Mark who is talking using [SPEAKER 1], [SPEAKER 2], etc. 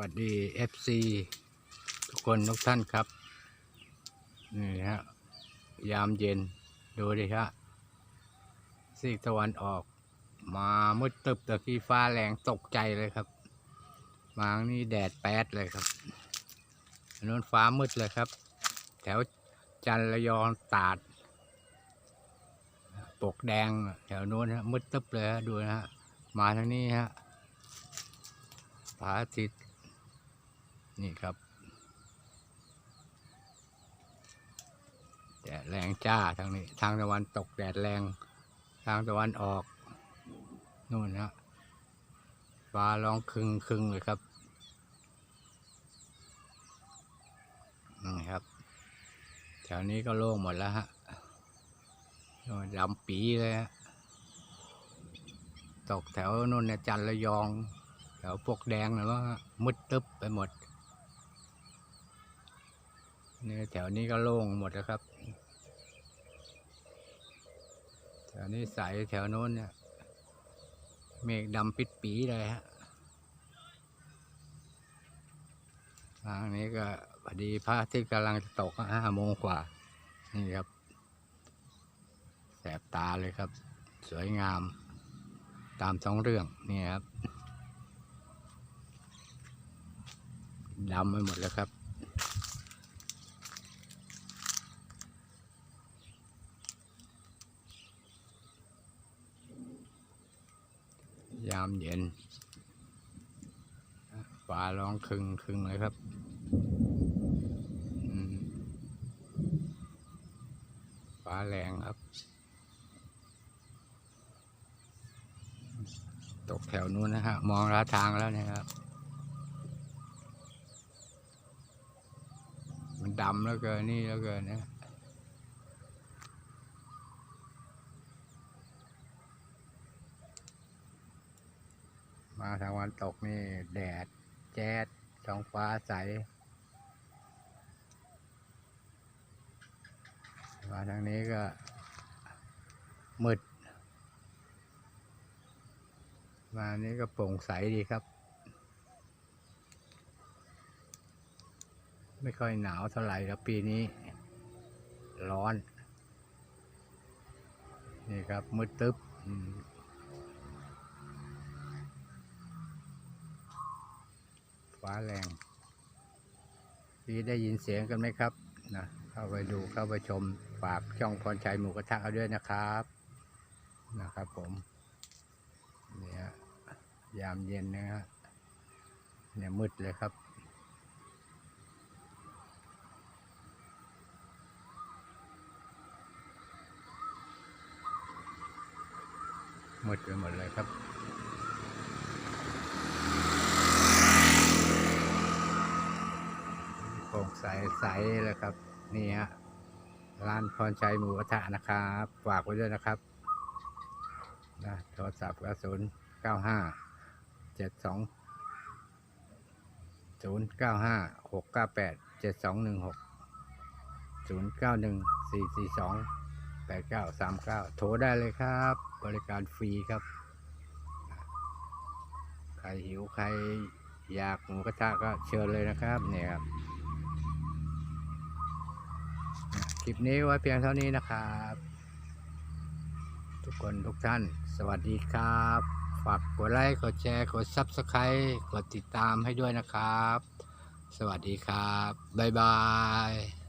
[SPEAKER 1] วัสดี FC ทุกคนทุกท่านครับ นี่ฮะยามเย็น ดูดิฮะซีกตะวันออก มามืดตึบตะกี้ฟ้าแรงตกใจเลยครับ มางนี้แดดแป๊ดเลยครับนนู้นฟ้ามืดเลยครับ แถวจันระยองตาด ปกแดงแถวนู้นฮะมืดตึบเลยฮะดูนะฮะมาทางนี้ฮะพระอาทิตย์ นี่ครับ แดดแรงจ้าทางนี้ ทางตะวันตกแดดแรง ทางตะวันออกนู่นฮะฟ้าร้องคึงคึงเลยครับนี่ครับแถวนี้ก็โล่งหมดแล้วฮะโน่นดำปีเลยฮะตกแถวนู่นเนี่ยจันทร์ระยอง แถวพวกแดงนะว่ามืดตึ๊บไปหมด นี่แถวนี้ก็โล่งหมดแล้วครับ แถวนี้ใสแถวโน้นเนี่ย เมฆดำปิดปีเลยฮะ ทางนี้ก็พอดีพระอาทิตย์กำลังจะตกห้าโมงกว่า นี่ครับ แสบตาเลยครับ สวยงาม ตามท้องเรื่องนี่ครับดำไปหมดแล้วครับ ยามเย็นฟ้าร้องครึงครึงเลยครับฟ้าแรงครับ ตกแถวนู้นนะฮะ มองราทางแล้วเนะครับ มันดำแล้วเกินนี่แล้วเกินนะ มาทางวันตกนี่แดด แจ๊ดท้องฟ้าใส มาทางนี้ก็มืด มานี้ก็โปร่งใสดีครับ ไม่ค่อยหนาวเท่าไหร่แล้วปีนี้ ร้อน นี่ครับมืดตึ๊บอืมฟ้าแรงพี่ได้ยินเสียงกันไหมครับนะเข้าไปดูเข้าไปชมฝากช่องพรชัยหมูกระทะเอาด้วยนะครับ นะครับผมเนี่ยยามเย็นนะฮะเนี่ยมืดเลยครับมืดไปหมดเลยครับ โปร่ง ใสใสเลยครับ นี่ฮะร้านพรชัยหมูกระทะนะครับฝากไว้ด้วยนะครับนะโทรศัพท์ก็ศูนย์เก้าห้าเจ็ดสองศูนย์เก้าห้าหกเก้าแปดเจ็ดสองหนึ่งหกศูนย์เก้าหนึ่งสี่สี่สองแปดเก้าสามเก้าโทรได้เลยครับ บริการฟรีครับ ใครหิวใครอยากหมูกระทะก็เชิญเลยนะครับเนี่ยครับ คลิปนี้ไว้เพียงเท่านี้นะครับ ทุกคนทุกท่าน สวัสดีครับ ฝากกดไลค์กดแชร์กด Subscribe กดติดตามให้ด้วยนะครับ สวัสดีครับ บ๊ายบาย